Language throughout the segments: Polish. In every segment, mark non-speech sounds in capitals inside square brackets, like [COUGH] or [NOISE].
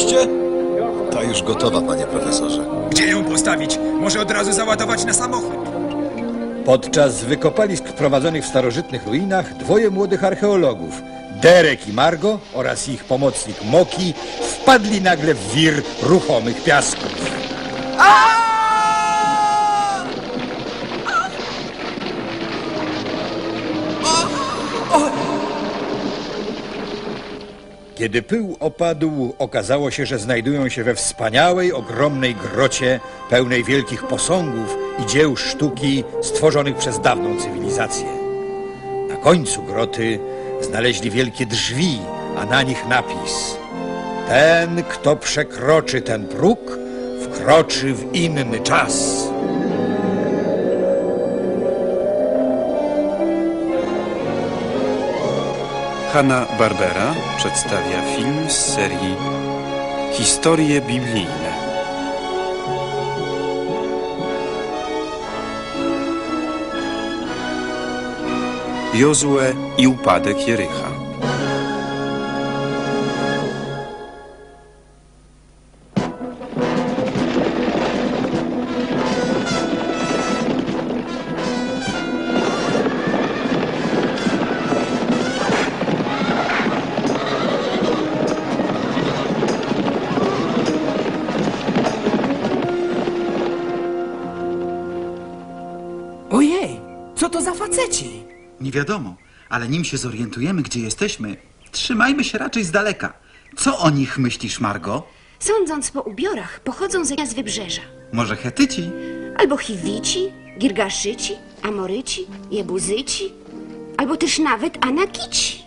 Wykopaliście? Ta już gotowa, panie profesorze. Gdzie ją postawić? Może od razu załadować na samochód? Podczas wykopalisk prowadzonych w starożytnych ruinach dwoje młodych archeologów, Derek i Margo oraz ich pomocnik Moki, wpadli nagle w wir ruchomych piasków. Kiedy pył opadł, okazało się, że znajdują się we wspaniałej, ogromnej grocie, pełnej wielkich posągów i dzieł sztuki stworzonych przez dawną cywilizację. Na końcu groty znaleźli wielkie drzwi, a na nich napis: Ten, kto przekroczy ten próg, wkroczy w inny czas. Hanna-Barbera przedstawia film z serii Historie biblijne. Jozue i upadek Jericha. Nie wiadomo, ale nim się zorientujemy, gdzie jesteśmy, trzymajmy się raczej z daleka. Co o nich myślisz, Margo? Sądząc po ubiorach, pochodzą z wybrzeża. Może Hetyci? Albo Chiwici, Girgaszyci, Amoryci, Jebuzyci, albo też nawet Anakici.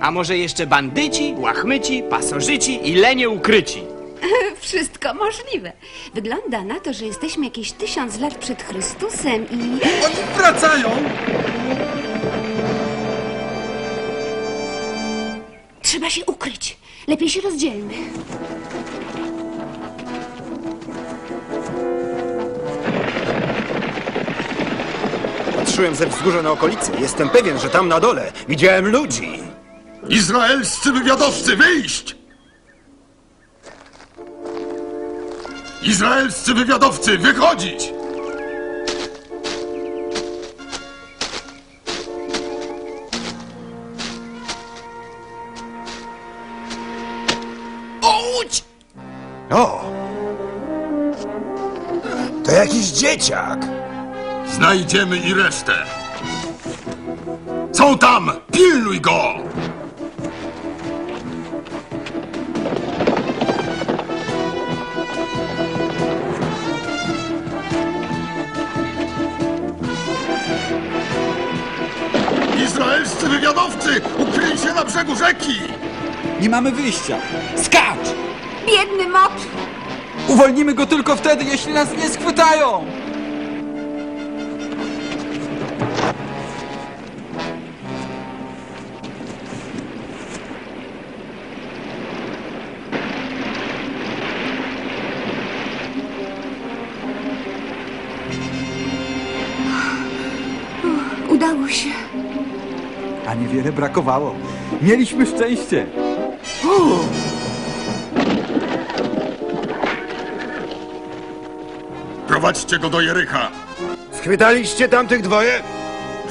A może jeszcze bandyci, łachmyci, pasożyci i lenie ukryci? [LAUGHS] Wszystko możliwe. Wygląda na to, że jesteśmy jakieś tysiąc lat przed Chrystusem i... Oni wracają! Trzeba się ukryć. Lepiej się rozdzielmy. Patrzyłem ze wzgórza na okolicy. Jestem pewien, że tam na dole widziałem ludzi. Izraelscy wywiadowcy, wyjść! Izraelscy wywiadowcy, wychodzić! Dzieciak. Znajdziemy i resztę. Są tam! Pilnuj go! Izraelscy wywiadowcy! Ukryli się na brzegu rzeki! Nie mamy wyjścia. Skacz! Biedny Moki! Uwolnimy go tylko wtedy, jeśli nas nie schwytają! Udało się. A niewiele brakowało. Mieliśmy szczęście. Prowadźcie go do Jericha! Schwytaliście tamtych dwoje?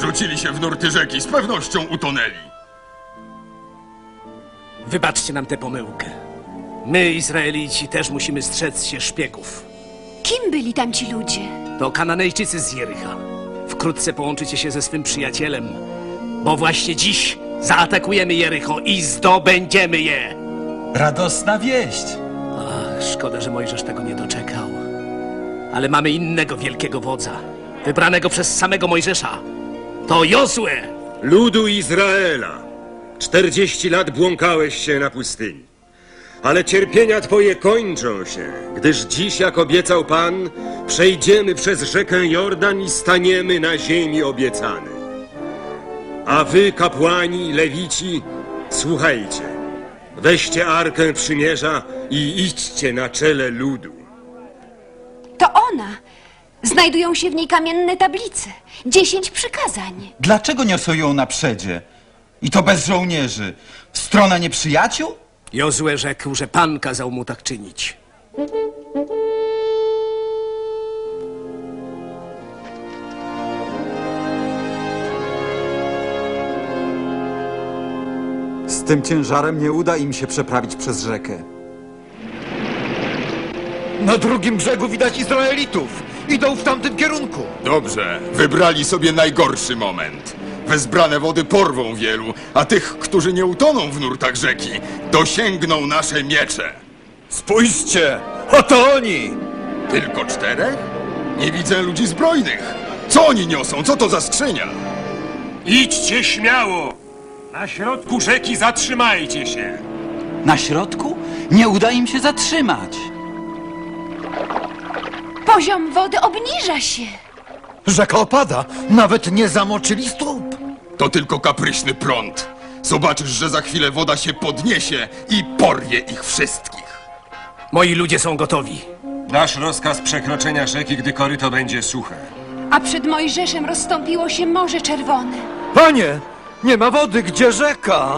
Rzucili się w nurty rzeki, z pewnością utonęli. Wybaczcie nam tę pomyłkę. My, Izraelici, też musimy strzec się szpiegów. Kim byli tamci ludzie? To Kananejczycy z Jericha. Wkrótce połączycie się ze swym przyjacielem, bo właśnie dziś zaatakujemy Jericho i zdobędziemy je. Radosna wieść. Ach, szkoda, że Mojżesz tego nie doczekał. Ale mamy innego wielkiego wodza, wybranego przez samego Mojżesza. To Jozue! Ludu Izraela, czterdzieści lat błąkałeś się na pustyni. Ale cierpienia twoje kończą się, gdyż dziś, jak obiecał Pan, przejdziemy przez rzekę Jordan i staniemy na ziemi obiecanej. A wy, kapłani, lewici, słuchajcie. Weźcie arkę przymierza i idźcie na czele ludu. To ona. Znajdują się w niej kamienne tablice. Dziesięć przykazań. Dlaczego niosą ją na przedzie? I to bez żołnierzy. W stronę nieprzyjaciół? Jozue rzekł, że pan kazał mu tak czynić. Z tym ciężarem nie uda im się przeprawić przez rzekę. Na drugim brzegu widać Izraelitów. Idą w tamtym kierunku. Dobrze, wybrali sobie najgorszy moment. Wezbrane wody porwą wielu, a tych, którzy nie utoną w nurtach rzeki, dosięgną nasze miecze. Spójrzcie! Oto oni! Tylko czterech? Nie widzę ludzi zbrojnych. Co oni niosą? Co to za skrzynia? Idźcie śmiało! Na środku rzeki zatrzymajcie się! Na środku? Nie uda im się zatrzymać. Poziom wody obniża się. Rzeka opada. Nawet nie zamoczyli stóp. To tylko kapryśny prąd. Zobaczysz, że za chwilę woda się podniesie i porwie ich wszystkich. Moi ludzie są gotowi. Dasz rozkaz przekroczenia rzeki, gdy koryto będzie suche. A przed Mojżeszem rozstąpiło się Morze Czerwone. Panie! Nie ma wody, gdzie rzeka?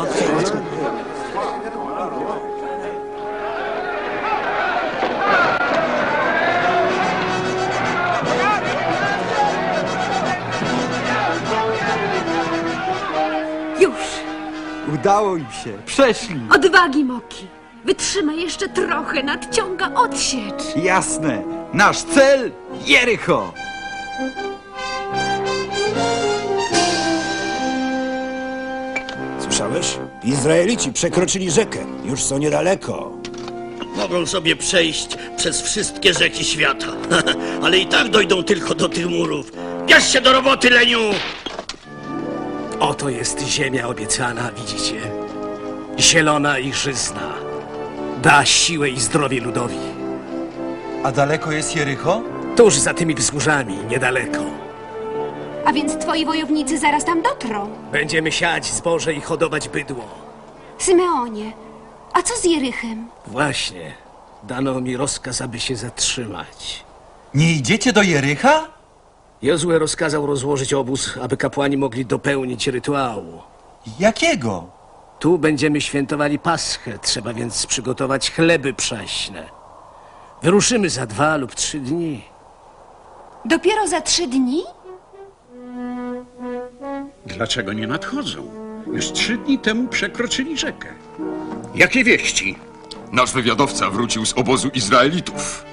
Udało im się. Przeszli. Odwagi, Moki. Wytrzymaj jeszcze trochę, nadciąga odsiecz. Jasne. Nasz cel Jericho. Słyszałeś? Izraelici przekroczyli rzekę. Już są niedaleko. Mogą sobie przejść przez wszystkie rzeki świata, [LAUGHS] ale i tak dojdą tylko do tych murów. Bierz się do roboty, Leniu! Oto jest ziemia obiecana, widzicie? Zielona i żyzna. Da siłę i zdrowie ludowi. A daleko jest Jericho? Tuż za tymi wzgórzami, niedaleko. A więc twoi wojownicy zaraz tam dotrą. Będziemy siać zboże i hodować bydło. Symeonie, a co z Jerychem? Właśnie. Dano mi rozkaz, aby się zatrzymać. Nie idziecie do Jericha? Jozue rozkazał rozłożyć obóz, aby kapłani mogli dopełnić rytuału. Jakiego? Tu będziemy świętowali Paschę, trzeba więc przygotować chleby prześne. Wyruszymy za dwa lub trzy dni. Dopiero za trzy dni? Dlaczego nie nadchodzą? Już trzy dni temu przekroczyli rzekę. Jakie wieści? Nasz wywiadowca wrócił z obozu Izraelitów.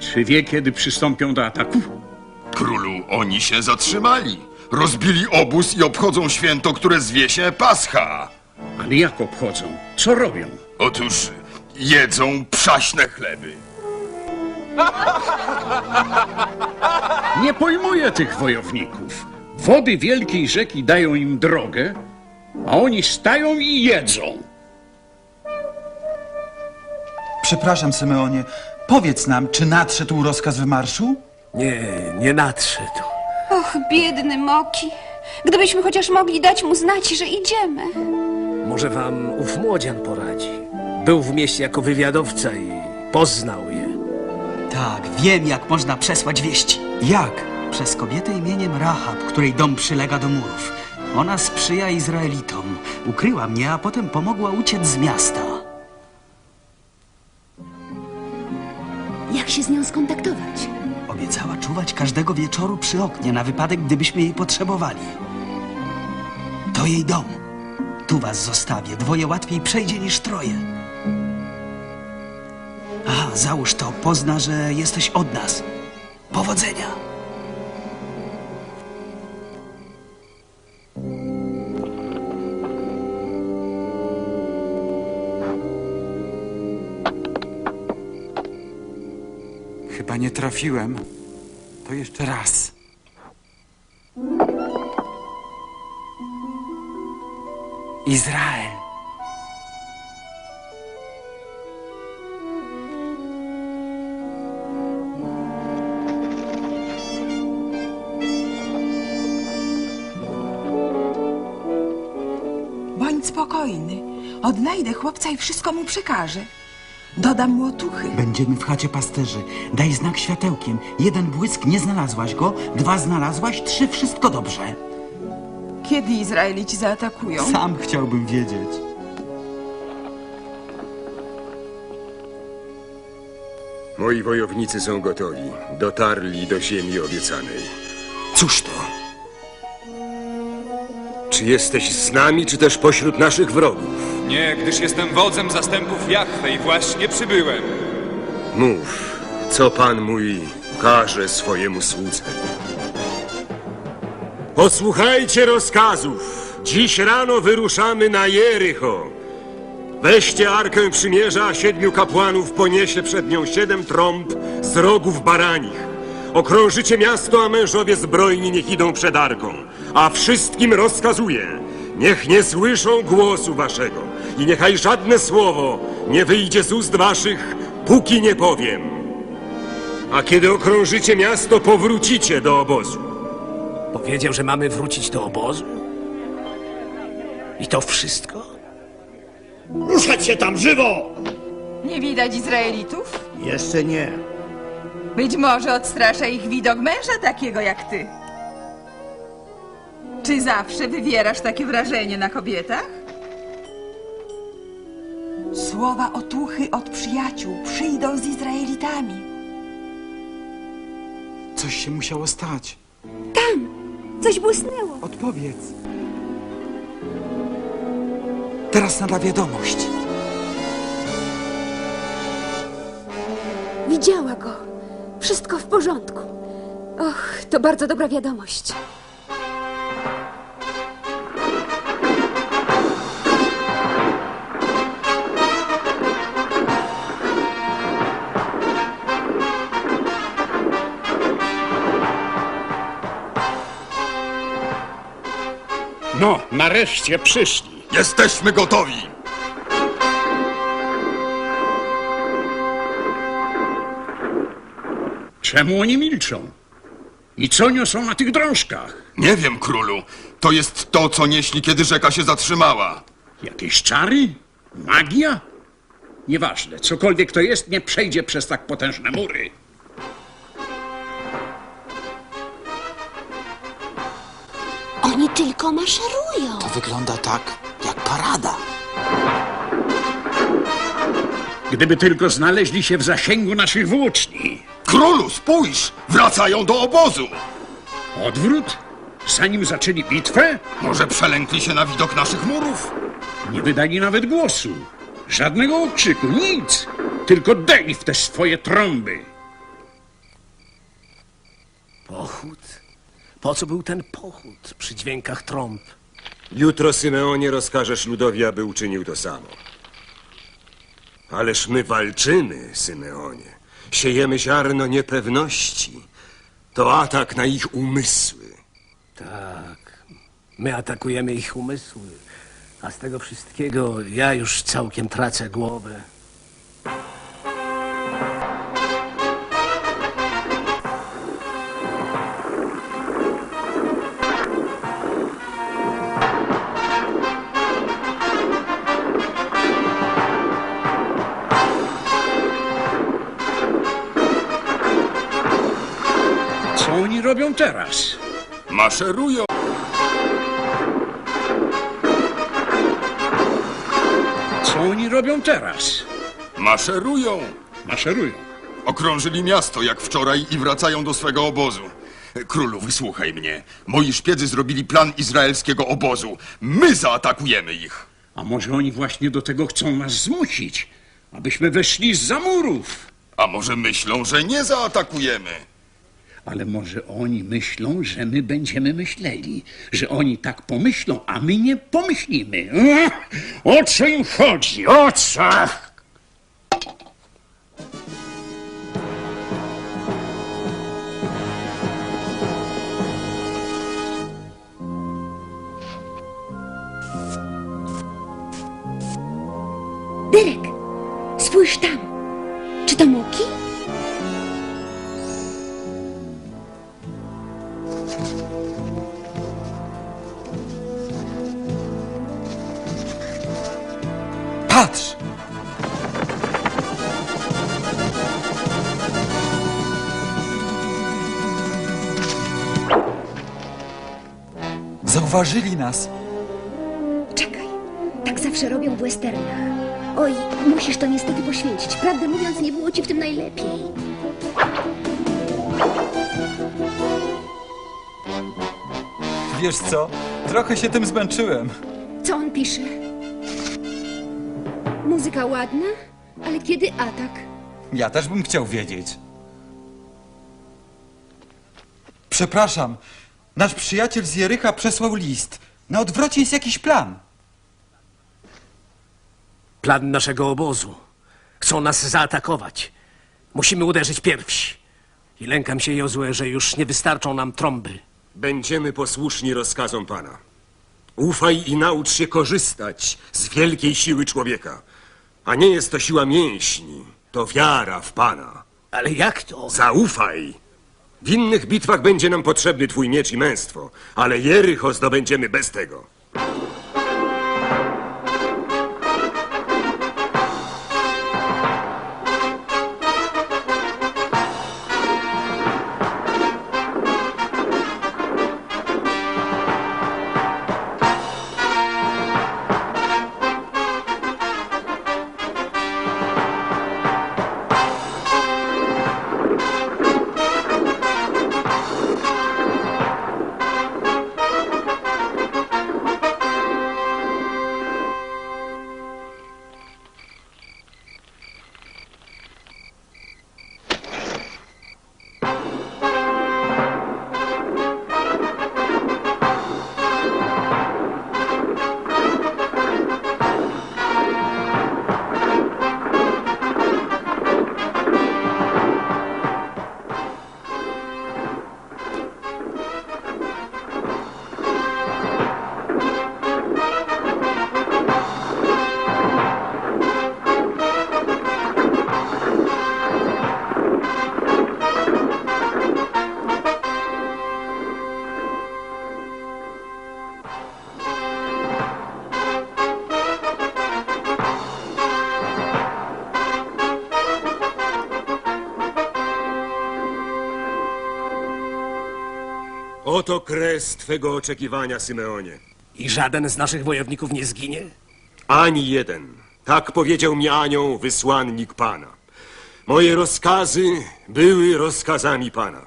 Czy wie, kiedy przystąpią do ataku? Królu, oni się zatrzymali. Rozbili obóz i obchodzą święto, które zwie się Pascha. Ale jak obchodzą? Co robią? Otóż jedzą przaśne chleby. Nie pojmuję tych wojowników. Wody wielkiej rzeki dają im drogę, a oni stają i jedzą. Przepraszam, Symeonie. Powiedz nam, czy nadszedł rozkaz wymarszu? Nie, nie nadszedł. Och, biedny Moki. Gdybyśmy chociaż mogli dać mu znać, że idziemy. Może wam ów młodzian poradzi. Był w mieście jako wywiadowca i poznał je. Tak, wiem jak można przesłać wieści. Jak? Przez kobietę imieniem Rahab, której dom przylega do murów. Ona sprzyja Izraelitom. Ukryła mnie, a potem pomogła uciec z miasta. Jak się z nią skontaktować? Obiecała czuwać każdego wieczoru przy oknie na wypadek, gdybyśmy jej potrzebowali. To jej dom. Tu was zostawię. Dwoje łatwiej przejdzie niż troje. A, załóż to. Pozna, że jesteś od nas. Powodzenia. Chyba nie trafiłem. To jeszcze raz. Izrael. Bądź spokojny. Odnajdę chłopca i wszystko mu przekażę. Dodam mu otuchy. Będziemy w chacie pasterzy. Daj znak światełkiem. Jeden błysk, nie znalazłaś go. Dwa znalazłaś, trzy, wszystko dobrze. Kiedy Izraelici zaatakują? Sam chciałbym wiedzieć. Moi wojownicy są gotowi. Dotarli do ziemi obiecanej. Cóż to? Czy jesteś z nami, czy też pośród naszych wrogów? Nie, gdyż jestem wodzem zastępów Jachwę i właśnie przybyłem. Mów, co pan mój każe swojemu słudze. Posłuchajcie rozkazów. Dziś rano wyruszamy na Jericho. Weźcie Arkę Przymierza, a siedmiu kapłanów poniesie przed nią siedem trąb z rogów baranich. Okrążycie miasto, a mężowie zbrojni niech idą przed Arką. A wszystkim rozkazuję, niech nie słyszą głosu waszego i niechaj żadne słowo nie wyjdzie z ust waszych, póki nie powiem. A kiedy okrążycie miasto, powrócicie do obozu. Powiedział, że mamy wrócić do obozu? I to wszystko? Ruszać się tam żywo! Nie widać Izraelitów? Jeszcze nie. Być może odstrasza ich widok męża takiego jak ty. Czy zawsze wywierasz takie wrażenie na kobietach? Słowa otuchy od przyjaciół przyjdą z Izraelitami. Coś się musiało stać. Coś błysnęło. Odpowiedz. Teraz nada wiadomość. Widziała go. Wszystko w porządku. Och, to bardzo dobra wiadomość. No, nareszcie przyszli. Jesteśmy gotowi! Czemu oni milczą? I co niosą na tych drążkach? Nie wiem, królu. To jest to, co nieśli, kiedy rzeka się zatrzymała. Jakieś czary? Magia? Nieważne, cokolwiek to jest, nie przejdzie przez tak potężne mury. Oni tylko maszerują. Wygląda tak, jak parada. Gdyby tylko znaleźli się w zasięgu naszych włóczni. Królu, spójrz! Wracają do obozu! Odwrót? Zanim zaczęli bitwę? Może przelękli się na widok naszych murów? Nie wydali nawet głosu. Żadnego okrzyku, nic. Tylko dej w te swoje trąby. Pochód? Po co był ten pochód przy dźwiękach trąb? Jutro, Symeonie, rozkażesz ludowi, aby uczynił to samo. Ależ my walczymy, Symeonie. Siejemy ziarno niepewności. To atak na ich umysły. Tak. My atakujemy ich umysły. A z tego wszystkiego ja już całkiem tracę głowę. Robią teraz? Maszerują! Co oni robią teraz? Maszerują! Maszerują. Okrążyli miasto jak wczoraj i wracają do swego obozu. Królu, wysłuchaj mnie. Moi szpiedzy zrobili plan izraelskiego obozu. My zaatakujemy ich. A może oni właśnie do tego chcą nas zmusić? Abyśmy weszli z murów. A może myślą, że nie zaatakujemy? Ale może oni myślą, że my będziemy myśleli, że oni tak pomyślą, a my nie pomyślimy. O co im chodzi? O co? Derek, spójrz tam. Czy to muki? Zauważyli nas. Czekaj, tak zawsze robią w westernach. Oj, musisz to niestety poświęcić. Prawdę mówiąc, nie było ci w tym najlepiej. Wiesz co? Trochę się tym zmęczyłem. Co on pisze? Muzyka ładna, ale kiedy atak? Ja też bym chciał wiedzieć. Przepraszam, nasz przyjaciel z Jerycha przesłał list. Na odwrocie jest jakiś plan. Plan naszego obozu. Chcą nas zaatakować. Musimy uderzyć pierwsi. I lękam się, Jozue, że już nie wystarczą nam trąby. Będziemy posłuszni rozkazom Pana. Ufaj i naucz się korzystać z wielkiej siły człowieka. A nie jest to siła mięśni, to wiara w Pana. Ale jak to? Zaufaj! W innych bitwach będzie nam potrzebny twój miecz i męstwo, ale Jericho zdobędziemy bez tego. Oto kres twego oczekiwania, Symeonie. I żaden z naszych wojowników nie zginie? Ani jeden. Tak powiedział mi anioł, wysłannik Pana. Moje rozkazy były rozkazami Pana.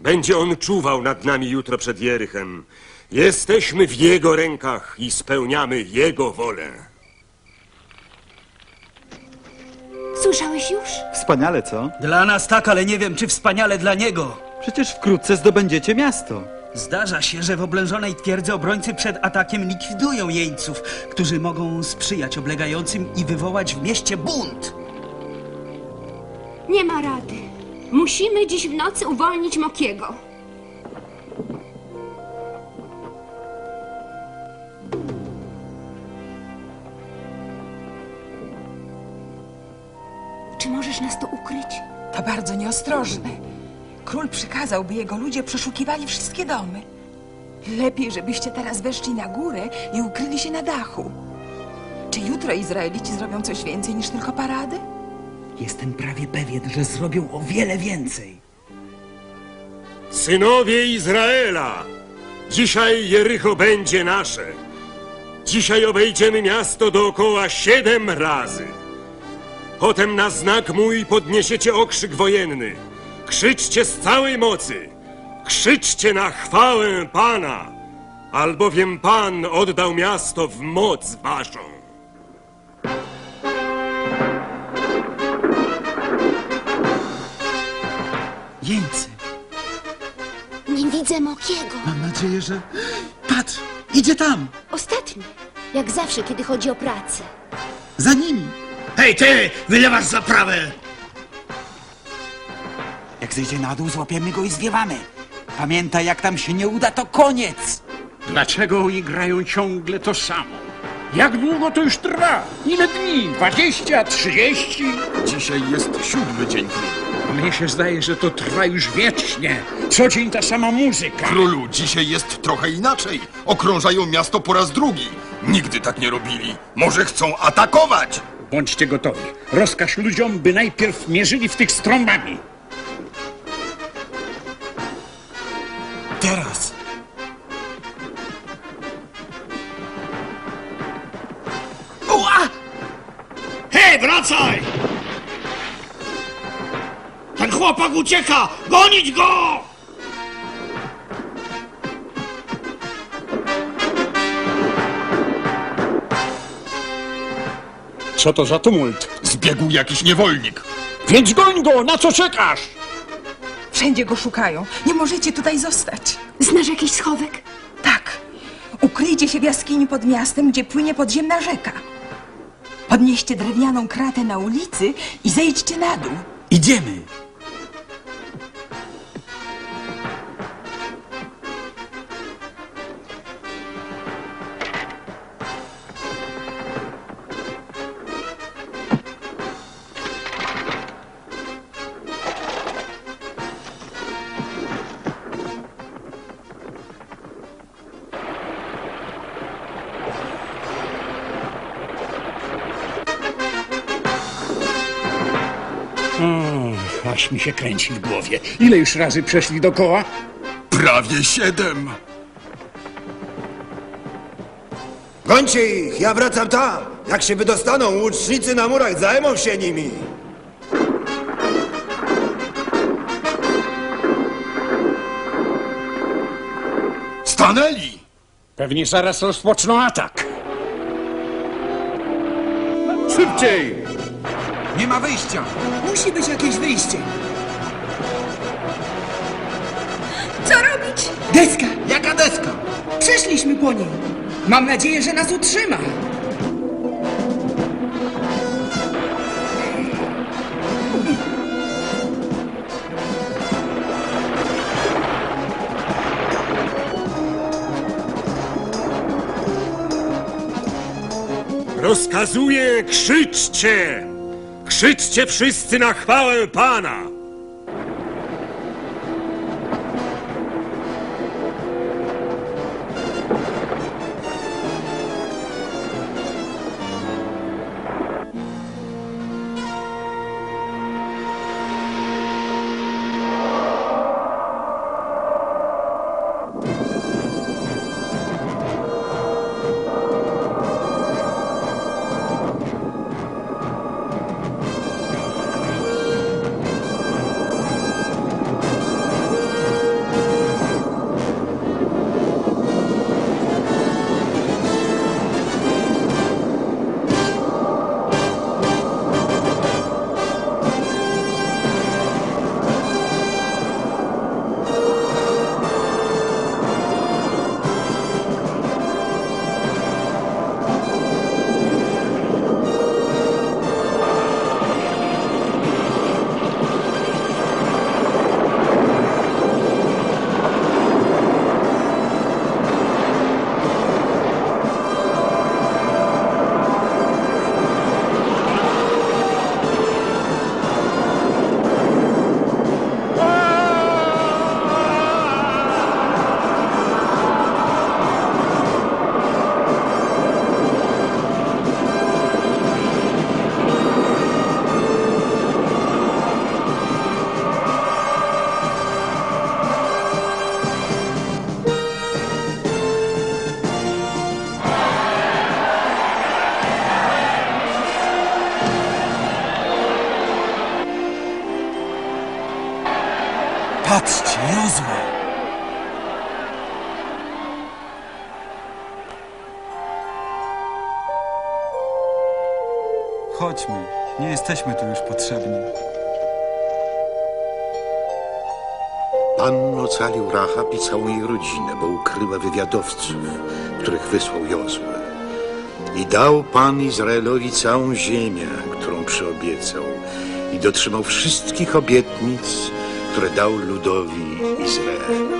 Będzie on czuwał nad nami jutro przed Jerychem. Jesteśmy w Jego rękach i spełniamy Jego wolę. Słyszałeś już? Wspaniale, co? Dla nas tak, ale nie wiem, czy wspaniale dla niego. Przecież wkrótce zdobędziecie miasto. Zdarza się, że w oblężonej twierdzy obrońcy przed atakiem likwidują jeńców, którzy mogą sprzyjać oblegającym i wywołać w mieście bunt. Nie ma rady. Musimy dziś w nocy uwolnić Mokiego. Czy możesz nas tu ukryć? To bardzo nieostrożne. Król przykazał, by jego ludzie przeszukiwali wszystkie domy. Lepiej, żebyście teraz weszli na górę i ukryli się na dachu. Czy jutro Izraelici zrobią coś więcej niż tylko parady? Jestem prawie pewien, że zrobią o wiele więcej. Synowie Izraela! Dzisiaj Jericho będzie nasze. Dzisiaj obejdziemy miasto dookoła siedem razy. Potem na znak mój podniesiecie okrzyk wojenny. Krzyczcie z całej mocy. Krzyczcie na chwałę Pana, albowiem Pan oddał miasto w moc waszą. Jeńcy, Nie widzę Mokiego. mam nadzieję, że... Patrz, idzie tam, Ostatni. Jak zawsze, kiedy chodzi o pracę. za nimi. Hej ty, wylewasz zaprawę! Zejdzie na dół, złapiemy go i zwiewamy. Pamiętaj, jak tam się nie uda, to koniec. Dlaczego oni grają ciągle to samo? Jak długo to już trwa? Ile dni? Dwadzieścia? Trzydzieści? Dzisiaj jest siódmy dzień królu. Mnie się zdaje, że to trwa już wiecznie. Co dzień ta sama muzyka. Królu, dzisiaj jest trochę inaczej. Okrążają miasto po raz drugi. Nigdy tak nie robili. Może chcą atakować? Bądźcie gotowi. Rozkaż ludziom, by najpierw mierzyli w tych strąbami. Wracaj! Ten chłopak ucieka! Gonić go! Co to za tumult? Zbiegł jakiś niewolnik. Więc goń go! Na co czekasz? Wszędzie go szukają. Nie możecie tutaj zostać. Znasz jakiś schowek? Tak. Ukryjcie się w jaskini pod miastem, gdzie płynie podziemna rzeka. Podnieście drewnianą kratę na ulicy i zejdźcie na dół. Idziemy. Aż mi się kręci w głowie. Ile już razy przeszli dokoła? Prawie siedem. Gońcie ich, ja wracam tam. Jak się wydostaną, łucznicy na murach zajmą się nimi. Stanęli! Pewnie zaraz rozpoczną atak. Szybciej! Nie ma wyjścia. Musi być jakieś wyjście. Co robić? Deska! Jaka deska? Przeszliśmy po niej. Mam nadzieję, że nas utrzyma. Rozkazuję, krzyczcie! Krzyczcie wszyscy na chwałę Pana! Patrzcie, Jozue. Chodźmy. Nie jesteśmy tu już potrzebni. Pan ocalił Rahab i całą jej rodzinę, bo ukryła wywiadowców, których wysłał Jozue. I dał Pan Izraelowi całą ziemię, którą przyobiecał i dotrzymał wszystkich obietnic, predal ludowi Izraela.